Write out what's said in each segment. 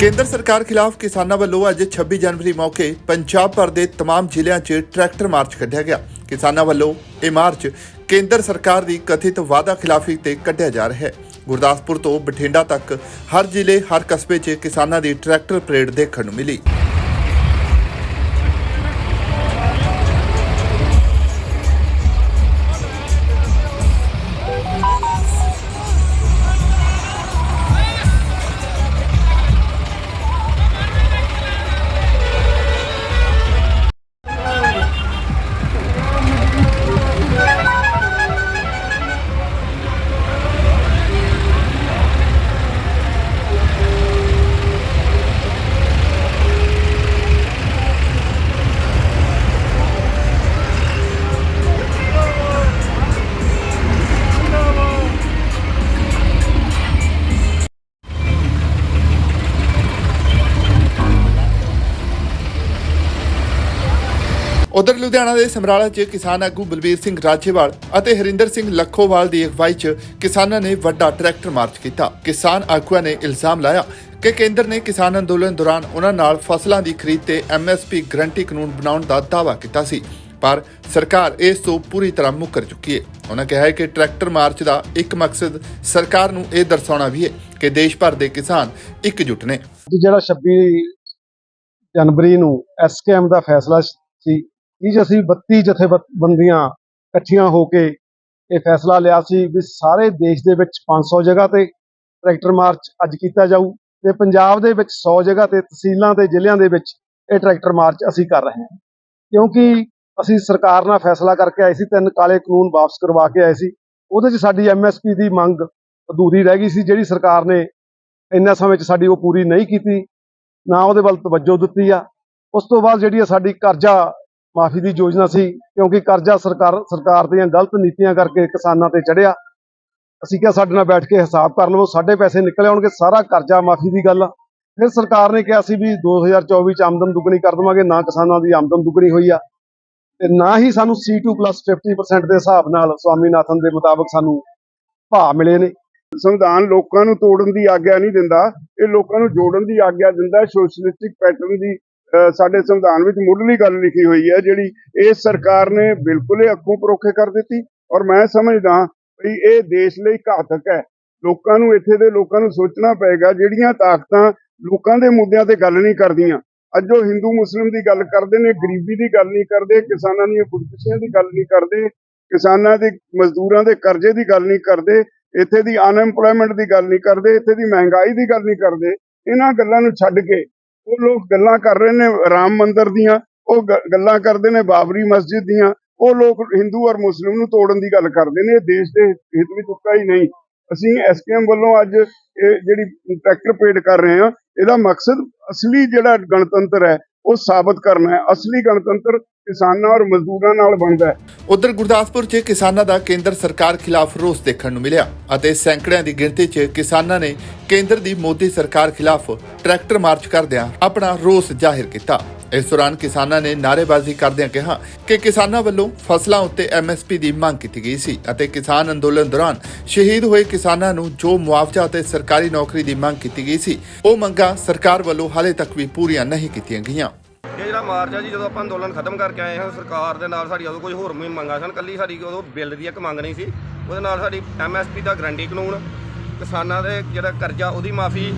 ਕੇਂਦਰ ਸਰਕਾਰ ਖਿਲਾਫ ਕਿਸਾਨਾਂ ਵੱਲੋਂ ਅੱਜ 26 ਜਨਵਰੀ ਮੌਕੇ ਪੰਜਾਬ ਭਰ ਦੇ तमाम ਜ਼ਿਲ੍ਹਿਆਂ 'ਚ ਟਰੈਕਟਰ ਮਾਰਚ ਕੱਢਿਆ ਗਿਆ ਕਿਸਾਨਾਂ ਵੱਲੋਂ ਇਹ ਮਾਰਚ ਕੇਂਦਰ ਸਰਕਾਰ ਦੀ ਕਥਿਤ ਵਾਅਦਾ ਖਿਲਾਫੀ ਤੇ ਕੱਢਿਆ ਜਾ ਰਿਹਾ ਹੈ ਗੁਰਦਾਸਪੁਰ ਤੋਂ ਬਠਿੰਡਾ ਤੱਕ ਹਰ ਜ਼ਿਲ੍ਹੇ ਹਰ ਕਸਬੇ 'ਚ ਕਿਸਾਨਾਂ ਦੀ ਟਰੈਕਟਰ ਪਰੇਡ ਦੇਖਣ ਨੂੰ ਮਿਲੀ ਉਧਰ ਲੁਧਿਆਣਾ ਦੇ ਸਮਰਾਲਾ 'ਚ ਕਿਸਾਨ ਆਗੂ ਬਲਬੀਰ ਸਿੰਘ ਰਾਜੇਵਾਲ ਅਤੇ ਹਰਿੰਦਰ ਸਿੰਘ ਲੱਖੋਵਾਲ ਦੀ ਅਗਵਾਈ 'ਚ ਕਿਸਾਨਾਂ ਨੇ ਵੱਡਾ ਟਰੈਕਟਰ ਮਾਰਚ ਕੀਤਾ। ਕਿਸਾਨ ਆਗੂਆਂ ਨੇ ਇਲਜ਼ਾਮ ਲਾਇਆ ਕਿ ਕੇਂਦਰ ਨੇ ਕਿਸਾਨ ਅੰਦੋਲਨ ਦੌਰਾਨ ਉਹਨਾਂ ਨਾਲ ਫਸਲਾਂ ਦੀ ਖਰੀਦ ਤੇ ਐਮਐਸਪੀ ਗਰੰਟੀ ਕਾਨੂੰਨ ਬਣਾਉਣ ਦਾ ਦਾਅਵਾ ਕੀਤਾ ਸੀ, ਪਰ ਸਰਕਾਰ ਇਸ ਤੋਂ ਪੂਰੀ ਤਰ੍ਹਾਂ ਮੁੱਕਰ ਚੁੱਕੀ ਹੈ ਉਹਨਾਂ ਕਿਹਾ ਹੈ ਕਿ ਟਰੈਕਟਰ ਮਾਰਚ ਦਾ ਇੱਕ ਮਕਸਦ ਸਰਕਾਰ ਨੂੰ ਇਹ ਦਰਸਾਉਣਾ ਵੀ ਹੈ ਕਿ ਦੇਸ਼ ਭਰ ਦੇ ਕਿਸਾਨ ਇਕਜੁੱਟ ਨੇ। ਕਿ ਜਿਹੜਾ 26 ਜਨਵਰੀ ਨੂੰ ਐਸਕੇਐਮ ਦਾ ਫੈਸਲਾ ਸੀ ਕਿ ਜੇ ਅਸੀਂ 32 ਜਥੇਬੰਦੀਆਂ ਇਕੱਠੀਆਂ ਹੋ ਕੇ ਇਹ ਫੈਸਲਾ ਲਿਆ ਸੀ ਵੀ ਸਾਰੇ ਦੇਸ਼ ਦੇ ਵਿੱਚ 500 ਜਗ੍ਹਾ ਤੇ ਟਰੈਕਟਰ ਮਾਰਚ ਅੱਜ ਕੀਤਾ ਜਾਊ ਤੇ ਪੰਜਾਬ ਦੇ ਵਿੱਚ 100 ਜਗ੍ਹਾ ਤੇ ਤਹਿਸੀਲਾਂ ਤੇ ਜ਼ਿਲ੍ਹਿਆਂ ਦੇ ਵਿੱਚ ਇਹ ਟਰੈਕਟਰ ਮਾਰਚ ਅਸੀਂ ਕਰ ਰਹੇ ਹਾਂ। ਕਿਉਂਕਿ ਅਸੀਂ ਸਰਕਾਰ ਨਾਲ ਫੈਸਲਾ ਕਰਕੇ ਆਏ ਸੀ, ਤਿੰਨ ਕਾਲੇ ਕਾਨੂੰਨ ਵਾਪਸ ਕਰਵਾ ਕੇ ਆਏ ਸੀ, ਉਹਦੇ 'ਚ ਸਾਡੀ ਐਮਐਸਪੀ ਦੀ ਮੰਗ ਅਧੂਰੀ ਰਹਿ ਗਈ ਸੀ, ਜਿਹੜੀ ਸਰਕਾਰ ਨੇ ਇੰਨਾ ਸਮੇਂ 'ਚ ਸਾਡੀ ਉਹ ਪੂਰੀ ਨਹੀਂ ਕੀਤੀ, ਨਾ ਉਹਦੇ ਵੱਲ ਤਵੱਜੋ ਦਿੱਤੀ ਆ। ਉਸ ਤੋਂ ਬਾਅਦ ਜਿਹੜੀ ਆ ਸਾਡੀ ਕਰਜ਼ਾ ਮਾਫੀ ਦੀ ਯੋਜਨਾ ਸੀ, ਕਿਉਂਕਿ ਕਰਜ਼ਾ ਸਰਕਾਰ ਸਰਕਾਰ ਦੀਆਂ ਗਲਤ ਨੀਤੀਆਂ ਕਰਕੇ ਕਿਸਾਨਾਂ ਤੇ ਚੜਿਆ ਅਸੀਂ ਕਿਹਾ, ਸਾਡੇ ਨਾਲ ਬੈਠ ਕੇ ਹਿਸਾਬ ਕਰ ਲਵੋ, ਸਾਡੇ ਪੈਸੇ ਨਿਕਲ ਆਉਣਗੇ, ਸਾਰਾ ਕਰਜ਼ਾ ਮਾਫੀ ਦੀ ਗੱਲ ਆ। ਫਿਰ ਸਰਕਾਰ ਨੇ ਕਿਹਾ ਸੀ ਵੀ 2024 ਚ ਆਮਦਨ ਦੁੱਗਣੀ ਕਰ ਦੇਵਾਂਗੇ, ਨਾ ਕਿਸਾਨਾਂ ਦੀ ਆਮਦਨ ਦੁੱਗਣੀ ਹੋਈ ਆ। ਤੇ ਨਾ ਹੀ ਸਾਨੂੰ C2 50% ਦੇ ਹਿਸਾਬ ਨਾਲ ਸਵਾਮੀਨਾਥਨ ਦੇ ਮੁਤਾਬਕ ਸਾਨੂੰ ਭਾਅ ਮਿਲੇ ਨੇ। ਸੰਵਿਧਾਨ ਲੋਕਾਂ ਨੂੰ ਤੋੜਨ ਦੀ ਆਗਿਆ ਨਹੀਂ ਦਿੰਦਾ, ਇਹ ਲੋਕਾਂ ਨੂੰ ਜੋੜਨ ਦੀ ਆਗਿਆ ਦਿੰਦਾ ਸੋਸ਼ਲਿਸਟਿਕ ਪੈਟਰਨ ਦੀ ਸਾਡੇ ਸੰਵਿਧਾਨ ਵਿੱਚ ਮੁੱਢਲੀ ਗੱਲ ਲਿਖੀ ਹੋਈ ਹੈ, ਜਿਹੜੀ ਇਸ ਸਰਕਾਰ ਨੇ ਬਿਲਕੁਲ ਹੀ ਅੱਖੋਂ ਪਰੋਖੇ ਕਰ ਦਿੱਤੀ। ਔਰ ਮੈਂ ਸਮਝਦਾ ਵੀ ਇਹ ਦੇਸ਼ ਲਈ ਘਾਤਕ ਹੈ। ਲੋਕਾਂ ਨੂੰ ਇੱਥੇ ਦੇ ਲੋਕਾਂ ਨੂੰ ਸੋਚਣਾ ਪਏਗਾ, ਜਿਹੜੀਆਂ ਤਾਕਤਾਂ ਲੋਕਾਂ ਦੇ ਮੁੱਦਿਆਂ ਤੇ ਗੱਲ ਨਹੀਂ ਕਰਦੀਆਂ। ਅੱਜ ਉਹ ਹਿੰਦੂ, ਮੁਸਲਿਮ ਦੀ ਗੱਲ ਕਰਦੇ ਨੇ, ਗਰੀਬੀ ਦੀ ਗੱਲ ਨਹੀਂ ਕਰਦੇ, ਕਿਸਾਨਾਂ ਦੀਆਂ ਖੁਦਕੁਸ਼ੀਆਂ ਦੀ ਗੱਲ ਨਹੀਂ ਕਰਦੇ, ਕਿਸਾਨਾਂ ਦੇ ਮਜ਼ਦੂਰਾਂ ਦੇ ਕਰਜ਼ੇ ਦੀ ਗੱਲ ਨਹੀਂ ਕਰਦੇ, ਇੱਥੇ ਦੀ ਅਨਐਮਪਲੋਇਮੈਂਟ ਦੀ ਗੱਲ ਨਹੀਂ ਕਰਦੇ, ਇੱਥੇ ਦੀ ਮਹਿੰਗਾਈ ਦੀ ਗੱਲ ਨਹੀਂ ਕਰਦੇ। ਇਹਨਾਂ ਗੱਲਾਂ ਨੂੰ ਛੱਡ ਕੇ ਉਹ ਲੋਕ ਗੱਲਾਂ ਕਰ ਰਹੇ ਨੇ ਰਾਮ ਮੰਦਰ ਦੀਆਂ, ਉਹ ਗ- ਗੱਲਾਂ ਕਰਦੇ ਨੇ ਬਾਬਰੀ ਮਸਜਿਦ ਦੀਆਂ, ਉਹ ਲੋਕ ਹਿੰਦੂ ਔਰ ਮੁਸਲਿਮ ਨੂੰ ਤੋੜਨ ਦੀ ਗੱਲ ਕਰਦੇ ਨੇ, ਇਹ ਦੇਸ਼ ਦੇ ਹਿੱਤ ਵਿੱਚ ਉੱਕਾ ਹੀ ਨਹੀਂ। ਅਸੀਂ ਐਸਕੇਐਮ ਵੱਲੋਂ ਅੱਜ ਇਹ ਜਿਹੜੀ ਟਰੈਕਟਰ ਪੇਡ ਕਰ ਰਹੇ ਹਾਂ, ਇਹਦਾ ਮਕਸਦ ਅਸਲੀ ਜਿਹੜਾ ਗਣਤੰਤਰ ਹੈ, ਉਹ ਸਾਬਤ ਕਰਨਾ ਹੈ। ਅਸਲੀ ਗਣਤੰਤਰ ਕਿਸਾਨਾਂ ਔਰ ਮਜ਼ਦੂਰਾਂ ਨਾਲ ਬਣਦਾ ਹੈ। ਉਧਰ ਗੁਰਦਾਸਪੁਰ 'ਚ ਕਿਸਾਨਾਂ ਦਾ ਕੇਂਦਰ ਸਰਕਾਰ ਖਿਲਾਫ ਰੋਸ ਦੇਖਣ ਨੂੰ ਮਿਲਿਆ ਅਤੇ ਸੈਂਕੜਿਆਂ ਦੀ ਗਿਣਤੀ 'ਚ ਕਿਸਾਨਾਂ ਨੇ ਕੇਂਦਰ ਦੀ ਮੋਦੀ ਸਰਕਾਰ ਖਿਲਾਫ ਟਰੈਕਟਰ ਮਾਰਚ ਕਰਦਿਆਂ ਆਪਣਾ ਰੋਸ ਜ਼ਾਹਿਰ ਕੀਤਾ। ਇਸ ਦੌਰਾਨ ਕਿਸਾਨਾਂ ਨੇ ਨਾਅਰੇਬਾਜ਼ੀ ਕਰਦਿਆਂ ਕਿਹਾ ਕਿ ਕਿਸਾਨਾਂ ਵੱਲੋਂ ਫਸਲਾਂ ਉੱਤੇ ਐਮਐਸਪੀ ਦੀ ਮੰਗ ਕੀਤੀ ਗਈ ਸੀ ਅਤੇ ਕਿਸਾਨ ਅੰਦੋਲਨ ਦੌਰਾਨ ਸ਼ਹੀਦ ਹੋਏ ਕਿਸਾਨਾਂ ਨੂੰ ਜੋ ਮੁਆਵਜ਼ਾ ਅਤੇ ਸਰਕਾਰੀ ਨੌਕਰੀ ਦੀ ਮੰਗ ਕੀਤੀ ਗਈ ਸੀ, ਉਹ ਮੰਗਾਂ ਸਰਕਾਰ ਵੱਲੋਂ ਹਾਲੇ ਤੱਕ ਵੀ ਪੂਰੀਆਂ ਨਹੀਂ ਕੀਤੀਆਂ ਗਈਆਂ। ਇਹ ਜਿਹੜਾ ਮਾਰਚ ਆ ਜੀ, ਜਦੋਂ ਆਪਾਂ ਅੰਦੋਲਨ ਖਤਮ ਕਰਕੇ ਆਏ ਹਾਂ, ਸਰਕਾਰ ਦੇ ਨਾਲ ਸਾਡੀ ਉਦੋਂ ਕੋਈ ਹੋਰ ਵੀ ਮੰਗਾਂ ਸਨ। ਕੱਲੀ ਸਾਡੀ ਉਦੋਂ ਬਿੱਲ ਦੀ ਇੱਕ ਮੰਗ ਨਹੀਂ ਸੀ। ਉਹਦੇ ਨਾਲ ਸਾਡੀ ਐਮਐਸਪੀ ਦਾ ਗਰੰਟੀ ਕਾਨੂੰਨ, ਕਿਸਾਨਾਂ ਦੇ ਜਿਹੜਾ ਕਰਜ਼ਾ, ਉਹਦੀ ਮਾਫੀ,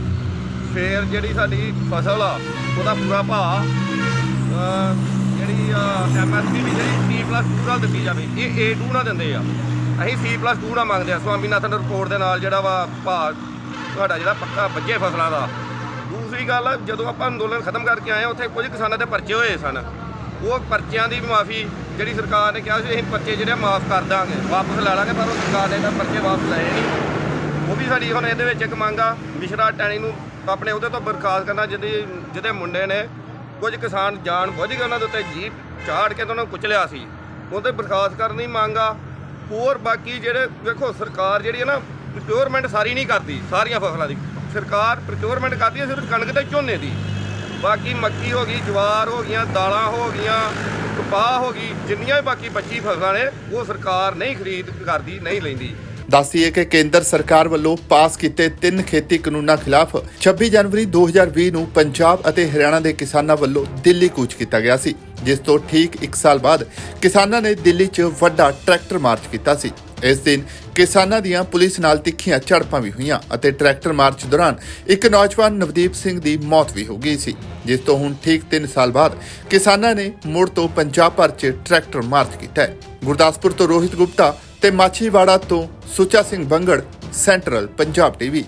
ਫੇਰ ਜਿਹੜੀ ਸਾਡੀ ਫਸਲ ਆ, ਉਹਦਾ ਪੂਰਾ ਭਾਅ, ਅਹ, ਜਿਹੜੀ ਐਮਐਸਪੀ ਵੀ ਜਿਹੜੀ C+2 ਨਾਲ ਦਿੱਤੀ ਜਾਵੇ, ਇਹ A2 ਨਾਲ ਦਿੰਦੇ ਆ। ਅਸੀਂ C+2 ਨਾਲ ਮੰਗਦੇ ਆ। ਸਵਾਮੀਨਾਥਨ ਰਿਪੋਰਟ ਦੇ ਨਾਲ ਜਿਹੜਾ ਵਾ ਭਾਅ, ਤੁਹਾਡਾ ਜਿਹੜਾ ਪੱਕਾ ਵੱਜੇ ਫਸਲਾਂ ਦਾ ਦੂਸਰੀ ਗੱਲ ਜਦੋਂ ਆਪਾਂ ਅੰਦੋਲਨ ਖਤਮ ਕਰਕੇ ਆਏ ਹਾਂ, ਉੱਥੇ ਕੁਝ ਕਿਸਾਨਾਂ ਦੇ ਪਰਚੇ ਹੋਏ ਸਨ। ਉਹ ਪਰਚਿਆਂ ਦੀ ਮਾਫੀ ਜਿਹੜੀ ਸਰਕਾਰ ਨੇ ਕਿਹਾ ਸੀ ਅਸੀਂ ਪਰਚੇ ਜਿਹੜੇ ਮਾਫ ਕਰ ਦਾਂਗੇ। ਵਾਪਸ ਲੈ ਲਾਂਗੇ ਪਰ ਉਹ ਸਰਕਾਰ ਨੇ ਤਾਂ ਪਰਚੇ ਵਾਪਸ ਲਏ ਨਹੀਂ। ਉਹ ਵੀ ਸਾਡੀ ਹੁਣ ਇਹਦੇ ਵਿੱਚ ਇੱਕ ਮੰਗ ਆ ਮਿਸ਼ਰਾ ਟੈਣੀ ਨੂੰ ਆਪਣੇ ਉਹਦੇ ਤੋਂ ਬਰਖਾਸਤ ਕਰਨਾ ਜਿਹਦੇ ਜਿਹਦੇ ਮੁੰਡੇ ਨੇ ਕੁਝ ਕਿਸਾਨ ਜਾਣ ਬੁੱਝ ਕੇ ਉਹਨਾਂ ਦੇ ਉੱਤੇ ਜੀਪ ਚਾੜ ਕੇ ਉਹਨਾਂ ਨੂੰ ਕੁਚਲਿਆ ਸੀ। ਉਹਦੇ ਬਰਖਾਸਤ ਕਰਨ ਦੀ ਮੰਗ ਆ। ਹੋਰ ਬਾਕੀ ਜਿਹੜੇ ਵੇਖੋ ਸਰਕਾਰ ਜਿਹੜੀ ਹੈ ਨਾ ਪ੍ਰੋਕਿਉਰਮੈਂਟ ਸਾਰੀ ਨਹੀਂ ਕਰਦੀ ਸਾਰੀਆਂ ਫਸਲਾਂ ਦੀ। ਸਰਕਾਰ ਪ੍ਰੋਕਿਉਰਮੈਂਟ ਕਰਦੀ ਹੈ ਸਿਰਫ ਕਣਕ ਤੇ ਝੋਨੇ ਦੀ। ਬਾਕੀ ਮੱਕੀ ਹੋ ਗਈ, ਜਵਾਰ ਹੋ ਗਈਆਂ, ਦਾਲਾਂ ਹੋ ਗਈਆਂ, ਕਪਾਹ ਹੋ ਗਈ, ਜਿੰਨੀਆਂ ਵੀ ਬਾਕੀ 25 ਫਸਲਾਂ ਨੇ, ਉਹ ਸਰਕਾਰ ਨਹੀਂ ਖਰੀਦ ਕਰਦੀ, ਨਹੀਂ ਲੈਂਦੀ। ਦੱਸੀਏ ਕਿ ਕੇਂਦਰ ਸਰਕਾਰ ਵੱਲੋਂ ਪਾਸ ਕੀਤੇ ਤਿੰਨ ਖੇਤੀ ਕਾਨੂੰਨਾਂ ਖਿਲਾਫ 26 ਜਨਵਰੀ 2020 ਨੂੰ ਪੰਜਾਬ ਅਤੇ ਹਰਿਆਣਾ ਦੇ ਕਿਸਾਨਾਂ ਵੱਲੋਂ ਦਿੱਲੀ ਕੂਚ ਕੀਤਾ ਗਿਆ ਸੀ, ਜਿਸ ਤੋਂ ਠੀਕ 1 ਸਾਲ ਬਾਅਦ ਕਿਸਾਨਾਂ ਨੇ ਦਿੱਲੀ 'ਚ ਵੱਡਾ ਟਰੈਕਟਰ ਮਾਰਚ ਕੀਤਾ ਸੀ। ਇਸ ਦਿਨ ਕਿਸਾਨਾਂ ਦੀਆਂ ਪੁਲਿਸ ਨਾਲ ਤਿੱਖੀਆਂ ਝੜਪਾਂ ਵੀ ਹੋਈਆਂ ਅਤੇ ਟਰੈਕਟਰ ਮਾਰਚ ਦੌਰਾਨ ਇੱਕ ਨੌਜਵਾਨ ਨਵਦੀਪ ਸਿੰਘ ਦੀ ਮੌਤ ਵੀ ਹੋ ਗਈ ਸੀ, ਜਿਸ ਤੋਂ ਹੁਣ ਠੀਕ 3 ਸਾਲ ਬਾਅਦ ਕਿਸਾਨਾਂ ਨੇ ਮੁੜ ਤੋਂ ਪੰਜਾਬ ਭਰ 'ਚ ਟਰੈਕਟਰ ਮਾਰਚ ਕੀਤਾ ਹੈ। ਗੁਰਦਾਸਪੁਰ ਤੋਂ ਰੋਹਿਤ ਗੁਪਤਾ ਤੇ ਮਾਛੀਵਾੜਾ ਤੋਂ ਸੁੱਚਾ ਸਿੰਘ ਬੰਗੜ, ਸੈਂਟਰਲ ਪੰਜਾਬ ਟੀਵੀ।